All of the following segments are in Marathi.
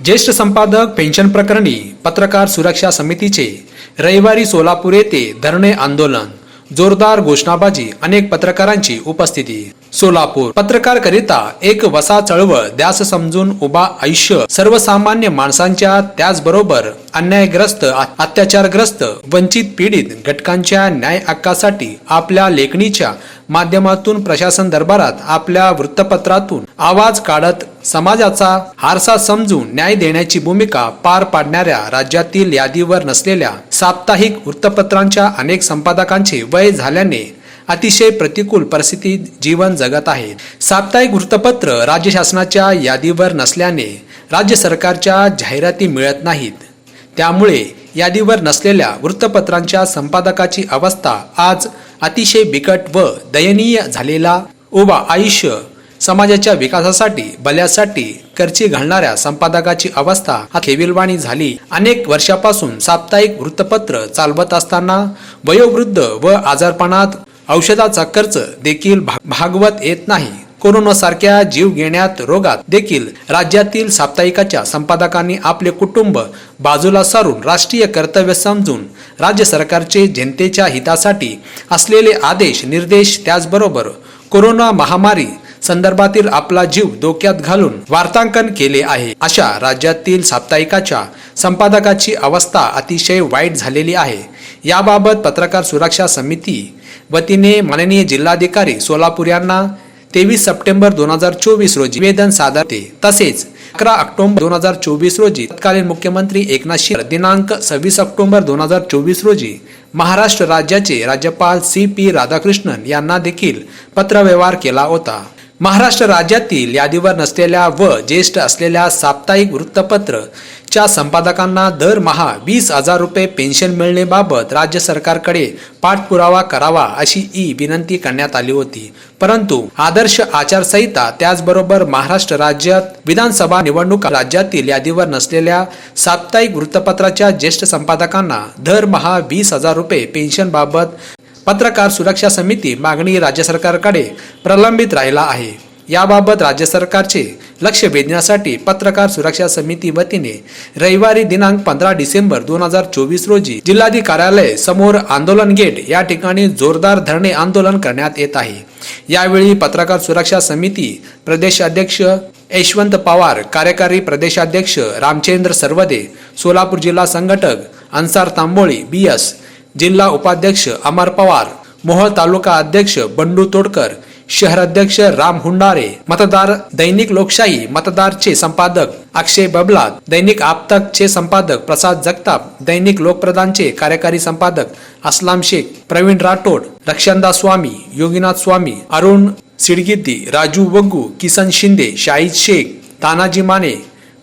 ज्येष्ठ संपादक पेन्शन प्रकरणी पत्रकार सुरक्षा समितीचे रविवारी सोलापूर येथे धरणे आंदोलन. जोरदार घोषणाबाजी अनेक पत्रकारांची उपस्थिती. सोलापूर पत्रकार करिता एक वसा चळवळ द्यास समजून उभा आयुष्य सर्वसामान्य माणसांच्या त्याचबरोबर अन्यायग्रस्त अत्याचारग्रस्त वंचित पीडित घटकांच्या न्याय हक्कासाठी आपल्या लेखणीच्या माध्यमातून प्रशासन दरबारात आपल्या वृत्तपत्रातून आवाज काढत समाजाचा हारसा समजून न्याय देण्याची भूमिका पार पाडणाऱ्या राज्यातील यादीवर नसलेल्या साप्ताहिक वृत्तपत्रांच्या अनेक संपादकांचे वय झाल्याने अतिशय प्रतिकूल परिस्थितीत जीवन जगत आहेत साप्ताहिक वृत्तपत्र राज्य शासनाच्या यादीवर नसल्याने राज्य सरकारच्या जाहिराती मिळत नाहीत. त्यामुळे यादीवर नसलेल्या वृत्तपत्रांच्या संपादकाची अवस्था आज अतिशय बिकट व दयनीय झालेला उभा आयुष्य समाजाच्या विकासासाठी भल्यासाठी करची घालणाऱ्या संपादकाची अवस्था खेविलवाणी झाली. अनेक वर्षापासून साप्ताहिक वृत्तपत्र चालवत असताना वयोवृद्ध व आजारपणात औषधाचा खर्च देखील भागवत येत नाही. कोरोनासारख्या जीव घेण्यात रोगात देखील राज्यातील साप्ताहिकाच्या संपादकांनी आपले कुटुंब बाजूला सारून राष्ट्रीय कर्तव्य समजून राज्य सरकारचे जनतेच्या हितासाठी असलेले आदेश निर्देश त्याचबरोबर कोरोना महामारी संदर्भातील आपला जीव धोक्यात घालून वार्तांकन केले आहे. अशा राज्यातील साप्ताहिकाच्या संपादकाची अवस्था अतिशय वाईट झालेली आहे. याबाबत पत्रकार सुरक्षा समिती वतीने माननीय जिल्हाधिकारी सोलापूर यांना तेवीस सप्टेंबर दोन हजार चोवीस रोजी निवेदन सादर ते तसेच अकरा ऑक्टोबर दोन हजार चोवीस रोजी तत्कालीन मुख्यमंत्री एकनाथ शिंदे दिनांक सव्वीस ऑक्टोबर दोन हजार चोवीस रोजी महाराष्ट्र राज्याचे राज्यपाल सी पी राधाकृष्णन यांना देखील पत्रव्यवहार केला होता. महाराष्ट्र राज्यातील यादीवर नसलेल्या व ज्येष्ठ असलेल्या साप्ताहिक वृत्तपत्र च्या संपादकांना दरमहा वीस हजार रुपये पेन्शन मिळण्याबाबत राज्य सरकारकडे पाठपुरावा करावा अशी ई विनंती करण्यात आली होती. परंतु आदर्श आचारसंहिता त्याचबरोबर महाराष्ट्र राज्यात विधानसभा निवडणुका राज्यातील यादीवर नसलेल्या साप्ताहिक वृत्तपत्राच्या ज्येष्ठ संपादकांना दरमहा वीस हजार रुपये पेन्शनबाबत पत्रकार सुरक्षा समिती मागणी राज्य सरकारकडे प्रलंबित राहिला आहे. याबाबत राज्य सरकारचे लक्ष वेधण्यासाठी पत्रकार सुरक्षा समिती वतीने रविवारी दिनांक पंधरा डिसेंबर दोन हजार चोवीस रोजी जिल्हाधिकारी कार्यालय समोर आंदोलन गेट या ठिकाणी जोरदार धरणे आंदोलन करण्यात येत आहे. यावेळी पत्रकार सुरक्षा समिती प्रदेशाध्यक्ष यशवंत पवार कार्यकारी प्रदेशाध्यक्ष रामचंद्र सरवदे सोलापूर जिल्हा संघटक अन्सार तांबोळी बी एस जिल्हा उपाध्यक्ष अमर पवार मोहोळ तालुका अध्यक्ष बंडू तोडकर शहर अध्यक्ष राम हुंडारे मतदार दैनिक लोकशाही मतदारचे संपादक अक्षय बबला दैनिक आपतकचे संपादक प्रसाद जगताप दैनिक लोकप्रधानचे कार्यकारी संपादक असलाम शेख प्रवीण राठोड रक्षांदा स्वामी योगीनाथ स्वामी अरुण सिडगिद्दी राजू वंगू किसन शिंदे शाहिद शेख तानाजी माने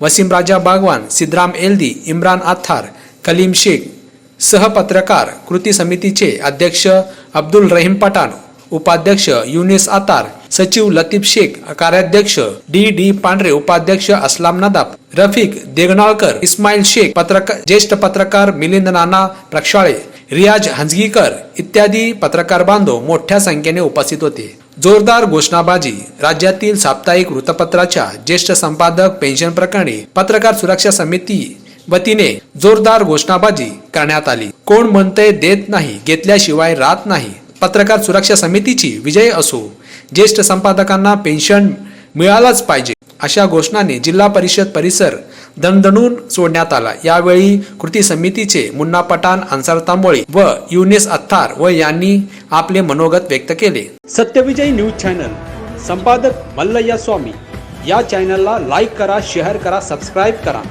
वसीम राजा बागवान सिद्धराम एल्दी इम्रान आथार कलीम शेख सहपत्रकार कृती समितीचे अध्यक्ष अब्दुल रहीम पठाण उपाध्यक्ष युनिस आतार सचिव लतीफ शेख कार्याध्यक्ष डी डी पांढरे उपाध्यक्ष असलाम नदाब रफिक देगनाळकर इस्माईल शेख पत्रकार ज्येष्ठ पत्रकार मिलिंद नाना प्रक्षाळे रियाज हंजगीकर इत्यादी पत्रकार बांधव मोठ्या संख्येने उपस्थित होते. जोरदार घोषणाबाजी राज्यातील साप्ताहिक वृत्तपत्राच्या ज्येष्ठ संपादक पेन्शन प्रकरणी पत्रकार सुरक्षा समिती वतीने जोरदार घोषणाबाजी करण्यात आली. कोण म्हणतंय देत नाही घेतल्याशिवाय राहत नाही. पत्रकार सुरक्षा समितीची विजय असो. ज्येष्ठ संपादकांना पेन्शन मिळालाच पाहिजे अशा घोषणाने जिल्हा परिषद परिसर दणदणून सोडण्यात आला. यावेळी कृती समितीचे मुन्ना पठाण अन्सार तांबोळी व युनिस अत्थार व यांनी आपले मनोगत व्यक्त केले. सत्यविजय न्यूज चॅनल संपादक मल्लय्या स्वामी. या चॅनलला लाईक करा शेअर करा सबस्क्राईब करा.